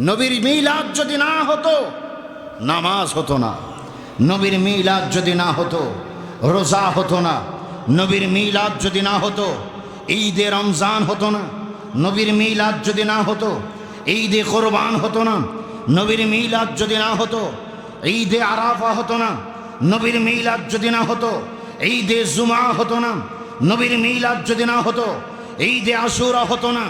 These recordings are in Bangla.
নবীর মিলাদ যদি না হতো, নামাজ হতো না। নবীর মিলাদ যদি না হতো, রোজা হতো না। নবীর মিলাদ যদি না হতো, ঈদে রমজান হতো না। নবীর মিলাদ যদি না হতো, ঈদে কোরবান হতো না। নবীর মিলাদ যদি না হতো, ঈদে আরাফা হতো না। নবীর মিলাদ যদি না হতো, ঈদে জুমা হতো না। নবীর মিলাদ যদি না হতো, ঈদে আশুরা হতো না।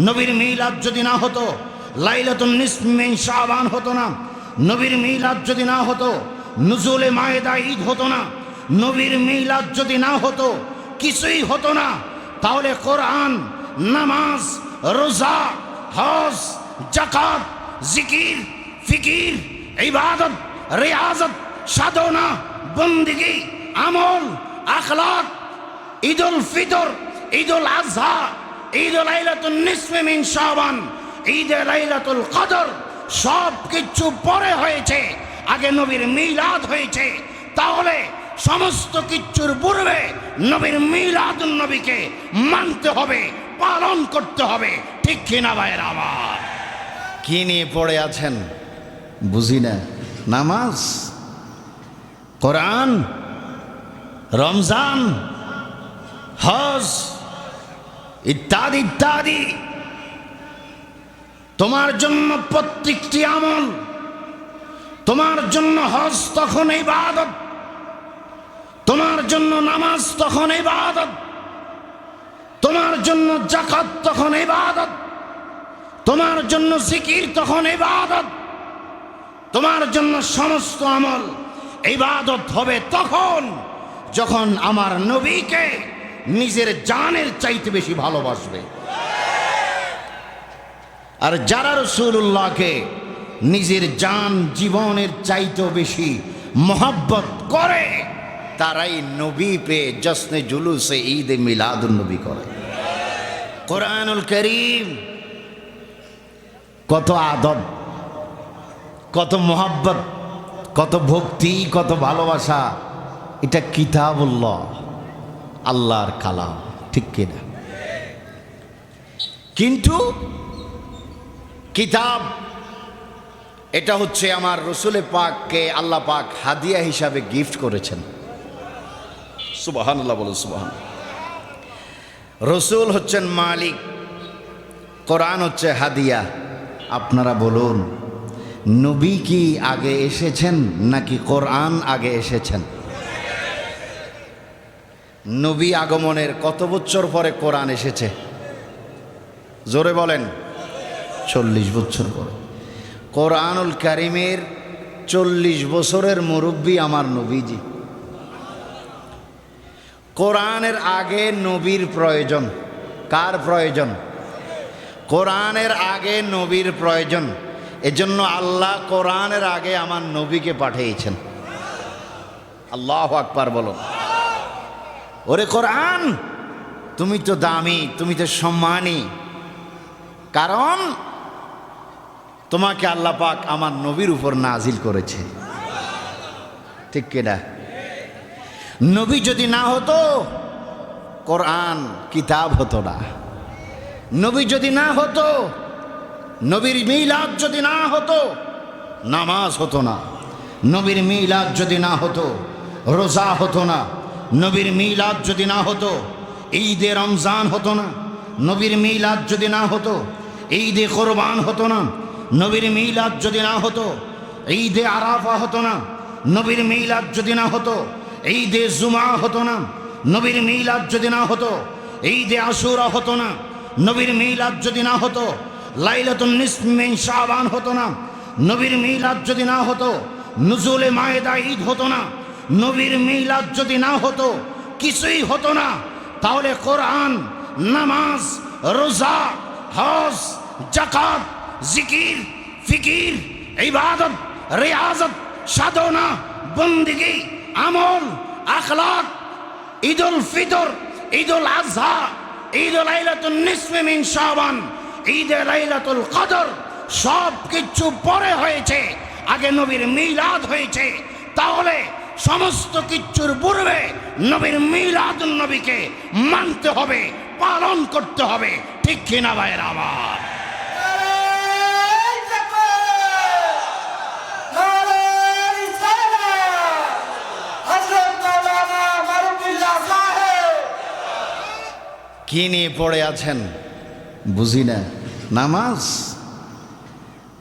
নবীর মিলাদ যদি না হতো লাইলাতুন নিসমিন শাবান হতো না। নবীর মিলাদ যদি না হতো, নুজুলে মায়েদা ঈদ হতো না। নবীর মিলাদ যদি না হতো, কিছুই হতো না। তাহলে কোরআন, নামাজ, রোজা, হজ জাকাত জিকির, ফিকির, ইবাদত, রিয়াজত, সাধনা, বন্দিগি, আমল, আখলাক, ঈদুল ফিতর, ঈদুল আজহা ঈদ লাইলাতুল নিসফে মিন শাবান। ঈদ লাইলাতুল কদর সব কিছু পরে হয়েছে, আগে নবীর মিলাদ হয়েছে, তাহলে সমস্ত কিচ্ছুর পূর্বে নবীর মিলাদ নবীকে মানতে হবে, পালন করতে হবে, ঠিক কিনা ভাইয়ের আমার কি নিয়ে পড়ে আছেন? বুঝি না। নামাজ? কোরআন? রমজান? হজ? ইত্যাদি ইত্যাদি। তোমার জন্য প্রত্যেকটি আমল, তোমার জন্য হজ তখন ইবাদত, তোমার জন্য নামাজ তখন ইবাদত, তোমার জন্য জাকাত তখন ইবাদত, তোমার জন্য জিকির তখন ইবাদত, তোমার জন্য সমস্ত আমল ইবাদত হবে তখন যখন আমার নবীকে নিজের জানের চাইতে বেশি ভালোবাসবে। আর যারা রসুল্লাহকে নিজের জান জীবনের চাইতেও বেশি মোহাব্বত করে, তারাই নবী পেয়ে জশ্নে জুলুসে ঈদ মিলাদুল নবী করে। কোরআনুল করিম কত আদব, কত মোহাব্বত, কত ভক্তি, কত ভালোবাসা, এটা কিতাবুল্লাহ, আল্লাহর কালাম, ঠিক কিনা? কিন্তু কিতাব এটা হচ্ছে আমার রসুলে পাককে আল্লাহ পাক হাদিয়া হিসাবে গিফট করেছেন। সুবাহান আল্লাহ বলুন সুবাহান রসুল হচ্ছেন মালিক কোরআন হচ্ছে হাদিয়া। আপনারা বলুন নবী কি আগে এসেছেন নাকি কোরআন আগে এসেছেন? নবী আগমনের কত বছর পরে কোরআন এসেছে? জোরে বলেন। চল্লিশ বছর পরে। কোরআনুল কারিমের চল্লিশ বছরের মুরব্বী আমার নবীজি। কোরআনের আগে নবীর প্রয়োজন। কার প্রয়োজন? কোরআনের আগে নবীর প্রয়োজন। এজন্য আল্লাহ কোরআনের আগে আমার নবীকে পাঠিয়েছেন। আল্লাহ আকবার বলো ওরে কোরআন, তুমি তো দামি, তুমি তো সম্মানী। কারণ তোমাকে আল্লাহ পাক আমার নবীর উপর নাজিল করেছে। ঠিক কিনা নবী যদি না হতো, কোরআন, কিতাব হতো না। নবী যদি না হতো, নবীর মিলাদ যদি না হতো, নামাজ হতো না। নবীর মিলাদ যদি না হতো, রোজা হতো না। নবীর মিলাদ যদি না হতো, ঈদে রমজান হতো না। নবীর মিলাদ যদি না হতো, ঈদে কোরবান হতো না। নবীর মিলাদ যদি না হতো, ঈদে আরাফা হতো না, নবীর মিলাদ যদি না হতো, ঈদে জুমা হতো না, নবীর মিলাদ যদি না হতো, ঈদে আশুরা হতো না, নবীর মিলাদ যদি না হতো, লাইলাতুন নিসমিন শাবান হতো না, নবীর মিলাদ যদি না হতো, নুজুলে মায়েদা ঈদ হতো না, নবীর মিলাদ যদি না হতো, কিছুই হতো না, তাহলে কোরআন, নামাজ, রোজা, হজ জাকাত জিকির, ফিকির, ইবাদত, রিয়াজত, সাধনা, বন্দিগি, আমল, আখলাক, ঈদুল ফিতর, ঈদুল আজহা ঈদ লাইলাতুল নিসফে মিন শাবান, ঈদ লাইলাতুল কদর, সব কিছু পরে হয়েছে, আগে নবীর মিলাদ হয়েছে, তাহলে সমস্ত কিচ্ছুর পূর্বে নবীর মিলাদ নবীকে মানতে হবে, পালন করতে হবে, ঠিক কিনা ভাইয়ের আমার? কি নিয়ে পড়ে আছেন? বুঝি না। নামাজ?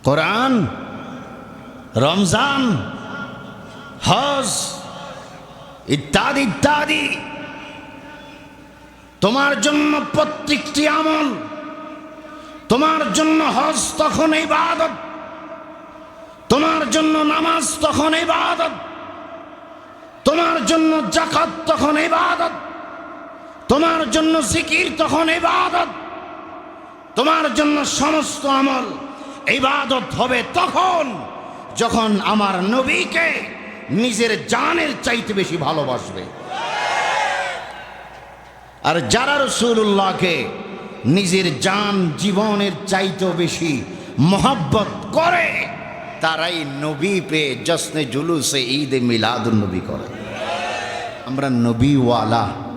কোরআন? রমজান? হজ? ইত্যাদি ইত্যাদি। তোমার জন্য প্রত্যেকটি আমল, তোমার জন্য হজ তখন ইবাদত, তোমার জন্য নামাজ তখন ইবাদত, তোমার জন্য জাকাত তখন ইবাদত। তোমার জন্য জিকির তখন ইবাদত। তোমার জন্য সমস্ত আমল ইবাদত হবে তখন, যখন আমার নবীকে নিজের জানের চাইতে বেশি ভালোবাসবে। আর যারা রসুল্লাহকে নিজের জান জীবনের চাইতেও বেশি মহব্বত করে, তারাই নবী পেয়ে জশ্নে জুলুসে ঈদে মিলাদুল নবী করে। আমরা নবীওয়ালা।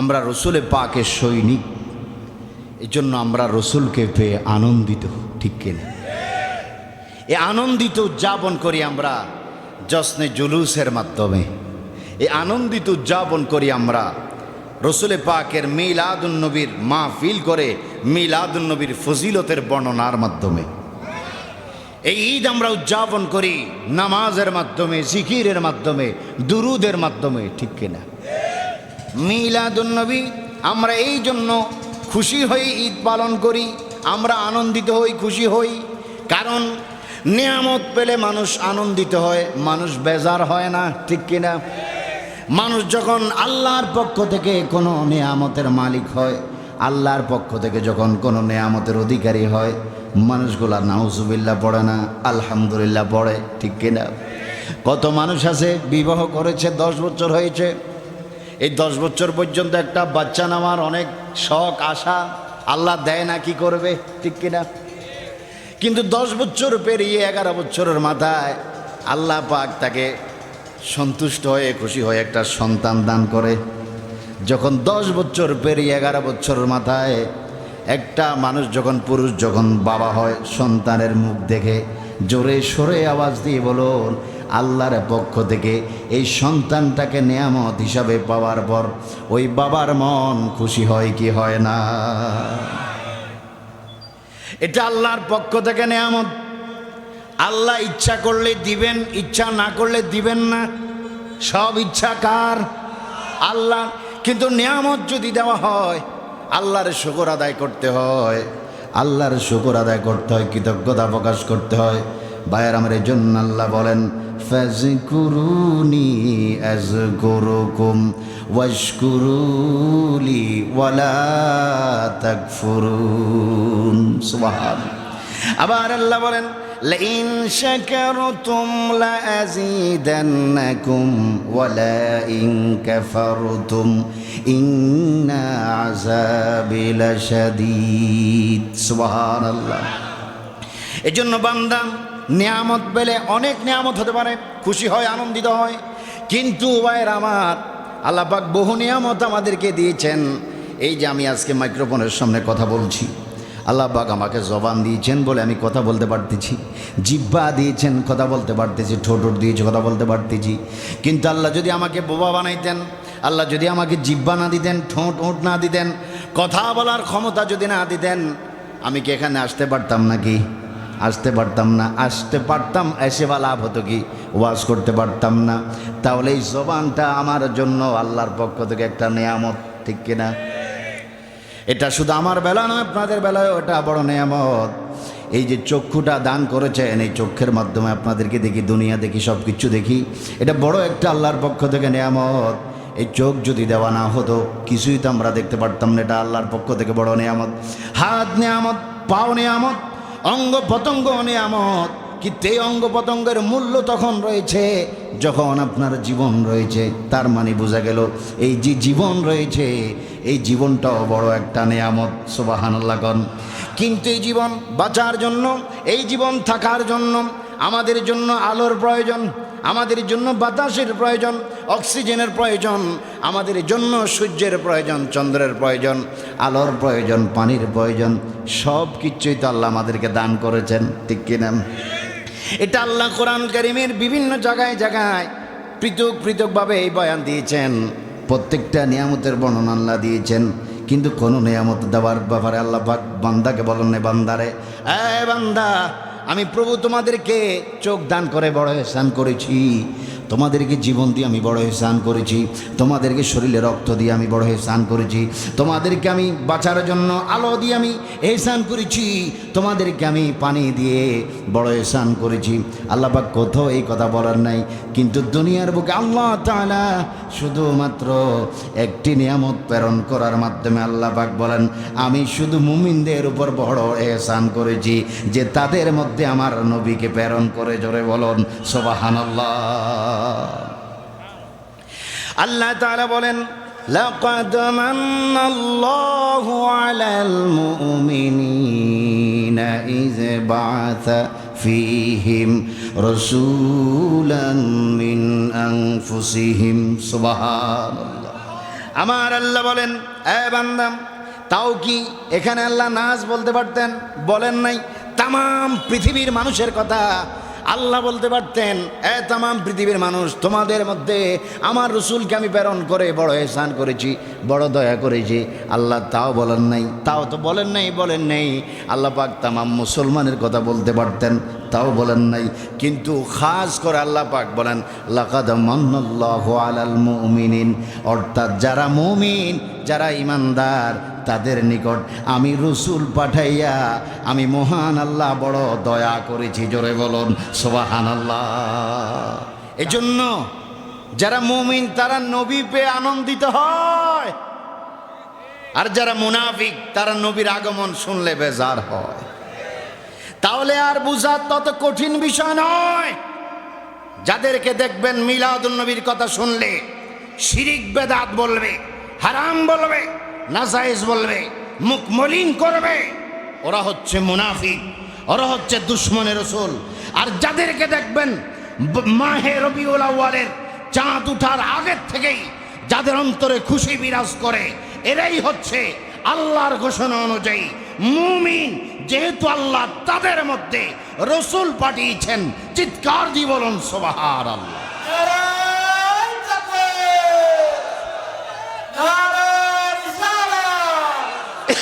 আমরা রসুলে পাকে সৈনিক। এই জন্য আমরা রসুলকে পেয়ে আনন্দিত, ঠিক কিনা? এ আনন্দিত উদযাপন করি আমরা জশ্নে জুলুসের মাধ্যমে। এই আনন্দিত উদযাপন করি আমরা রসুলে পাকের মিলাদুন্নবীর মা ফিল করে মিলাদুন্নবীর ফজিলতের বর্ণনার মাধ্যমে। এই ঈদ আমরা উদযাপন করি নামাজের মাধ্যমে, জিকিরের মাধ্যমে, দুরুদের মাধ্যমে, ঠিক কিনা? মিলাদুন্নবী, আমরা এই জন্য খুশি হয়ে ঈদ পালন করি, আমরা আনন্দিত হই, খুশি হই। কারণ নিয়ামত পেলে মানুষ আনন্দিত হয়, মানুষ বেজার হয় না, ঠিক কিনা মানুষ যখন আল্লাহর পক্ষ থেকে কোনো নেয়ামতের মালিক হয়, আল্লাহর পক্ষ থেকে যখন কোনো নেয়ামতের অধিকারী হয়, মানুষগুলা নাউজুবিল্লা পড়ে না, আলহামদুলিল্লাহ পড়ে, ঠিক কিনা কত মানুষ আছে, বিবাহ করেছে, দশ বছর হয়েছে এই দশ বছর পর্যন্ত একটা বাচ্চা নামার অনেক শখ, আশা আল্লাহ দেয় না, কি করবে? ঠিক কিনা? কিন্তু দশ বছর পেরিয়ে এগারো বছরের মাথায় আল্লাহ পাক তাকে সন্তুষ্ট হয়ে, খুশি হয়ে একটা সন্তান দান করে। যখন দশ বছর পেরিয়ে এগারো বছরের মাথায় একটা মানুষ যখন পুরুষ, যখন বাবা হয়, সন্তানের মুখ দেখে জোরে সরে আওয়াজ দিয়ে বলুন আল্লাহর পক্ষ থেকে এই সন্তানটাকে নেয়ামত হিসাবে পাওয়ার পর ওই বাবার মন খুশি হয় কি হয় না? এটা আল্লাহর পক্ষ থেকে নেয়ামত। আল্লাহ ইচ্ছা করলে দিবেন, ইচ্ছা না করলে দিবেন না। সব ইচ্ছা কার? আল্লাহ। কিন্তু নিয়ামত যদি দেওয়া হয়, আল্লাহর শুকর আদায় করতে হয়। আল্লাহর শুকর আদায় করতে হয়, কৃতজ্ঞতা প্রকাশ করতে হয়। ভাইয়ের আমার এই জন্য আল্লাহ বলেন ফাজকুরুনি আজকুরুকুম ওয়াশকুরুলি ওয়ালা তাকফুরুন সুবহান আবার আল্লাহ বলেন لئن شكرتم لأزيدنكم ولئن كفرتم إن عذابي لشديد سبحان الله এজন্য বান্দা নিয়ামত পেলে অনেক নিয়ামত হতে পারে, খুশি হয়, আনন্দিত হয়। কিন্তু ভাইয়ের আমার, আল্লাপাক বহু নিয়ামত আমাদেরকে দিয়েছেন। এই যে আমি আজকে মাইক্রোফোনের সামনে কথা বলছি আল্লাহ পাক আমাকে জবান দিয়েছেন বলে আমি কথা বলতে পারতেছি। জিব্বা দিয়েছেন, কথা বলতে পারতেছি, ঠোঁট দিয়েছে, কথা বলতে পারতেছি। কিন্তু আল্লাহ যদি আমাকে বোবা বানাইতেন, আল্লাহ যদি আমাকে জিব্বা না দিতেন, ঠোঁট ওঁট না দিতেন, কথা বলার ক্ষমতা যদি না দিতেন, আমি কি এখানে আসতে পারতাম নাকি? আসতে পারতাম না, আসতে পারতাম এসে বা লাভ হতো কি? ওয়াজ করতে পারতাম না। তাহলে এই জবানটা আমার জন্য আল্লাহর পক্ষ থেকে একটা নেয়ামত, ঠিক কিনা? এটা শুধু আমার বেলা নয়, আপনাদের বেলায় ওটা বড় নেয়ামত। এই যে চক্ষুটা দান করেছেন, এই চক্ষের মাধ্যমে আপনাদেরকে দেখি, দুনিয়া দেখি সব কিছু দেখি, এটা বড় একটা আল্লাহর পক্ষ থেকে নেয়ামত। এই চোখ যদি দেওয়া না হতো, কিছুই তো আমরা দেখতে পারতাম না, এটা আল্লাহর পক্ষ থেকে বড় নেয়ামত। হাত নেয়ামত, পাও নেয়ামত অঙ্গ পতঙ্গ নিয়ামত। কিন্তু এই অঙ্গ পতঙ্গের মূল্য তখন রয়েছে? যখন আপনার জীবন রয়েছে, তার মানে বোঝা গেল, এই যে জীবন রয়েছে, এই জীবনটাও বড় একটা নেয়ামত সোবাহান্লাগন কিন্তু এই জীবন বাঁচার জন্য, এই জীবন থাকার জন্য, আমাদের জন্য আলোর প্রয়োজন আমাদের জন্য বাতাসের প্রয়োজন, অক্সিজেনের প্রয়োজন, আমাদের জন্য সূর্যের প্রয়োজন, চন্দ্রের প্রয়োজন, আলোর প্রয়োজন, পানির প্রয়োজন, সব কিছুই তো আল্লাহ আমাদেরকে দান করেছেন, ঠিক কিনা এটা আল্লাহ কোরআন করিমের বিভিন্ন জায়গায় জায়গায় পৃথক পৃথকভাবে এই বয়ান দিয়েছেন। প্রত্যেকটা নিয়ামতের বর্ণনা আল্লাহ দিয়েছেন, কিন্তু কোনো নিয়ামত দেওয়ার ব্যাপারে আল্লাহ বান্দাকে বলেন বান্দারে বান্দা আমি প্রভু তোমাদেরকে চোখ দান করে বড় স্নান করেছি। তোমাদেরকে জীবন দিয়ে আমি বড় এহসান করেছি। তোমাদেরকে শরীরে রক্ত দিয়ে আমি বড় এহসান করেছি। তোমাদেরকে আমি বাঁচার জন্য আলো দিয়ে আমি এহসান করেছি। তোমাদেরকে আমি পানি দিয়ে বড় এহসান করেছি। আল্লাহ পাক কোথাও এই কথা বলার নাই। কিন্তু দুনিয়ার বুকে আল্লাহ তালা শুধুমাত্র একটি নিয়ামত প্রেরণ করার মাধ্যমে আল্লাহ পাক বলেন, আমি শুধু মুমিনদের উপর বড় এহসান করেছি, যে তাদের মধ্যে আমার নবীকে প্রেরণ করে জোরে বলুন, সোবাহানাল্লাহ। আল্লাহ তাআলা বলেন لقد من الله على المؤمنين إذ بعث فيهم رسولا من أنفسهم سبحان الله আমার আল্লাহ বলেন এ বান্দাম তাও কি এখানে আল্লাহ নাচ বলতে পারতেন বলেন নাই তাম পৃথিবীর মানুষের কথা আল্লাহ বলতে পারতেন, এ তাম পৃথিবীর মানুষ, তোমাদের মধ্যে আমার রসুলকে আমি প্রেরণ করে বড় এহসান করেছি, বড় দয়া করেছি। আল্লাহ তাও বলেন নাই, তাও তো বলেন নাই, বলেন নেই। আল্লাহ পাক তামাম মুসলমানের কথা বলতে পারতেন, তাও বলেন নাই। কিন্তু খাস করে আল্লাহ পাক বলেন, লাকাদ আলাল মুমিনিন। অর্থাৎ যারা মুমিন, যারা ইমানদার তাদের নিকট আমি রসুল পাঠাইয়া, আমি মহান আল্লাহ বড় দয়া করেছি, জোরে বলুন সোবাহান আল্লাহ এজন্য যারা মুমিন, তারা নবী পেয়ে আনন্দিত হয়। আর যারা মুনাফিক, তারা নবীর আগমন শুনলে বেজার হয়। তাহলে আর বুঝা তত কঠিন বিষয় নয়। যাদেরকে দেখবেন মিলাদুল নবীর কথা শুনলে, শিরিক বেদাত বলবে, হারাম বলবে নাজাইজ বলবে, মুখ মলিন করবে। ওরা হচ্ছে মুনাফিক, ওরা হচ্ছে দুশ্মনের রসুল। আর যাদেরকে দেখবেন মাহে রবিউল আউয়ালের চাঁদ উঠার আগের থেকেই যাদের অন্তরে খুশি বিরাজ করে, এরাই হচ্ছে আল্লাহর ঘোষণা অনুযায়ী মুমিন। যেহেতু আল্লাহ তাদের মধ্যে রসুল পাঠিয়েছেন, চিৎকার দি বলুন সোবাহার আল্লাহ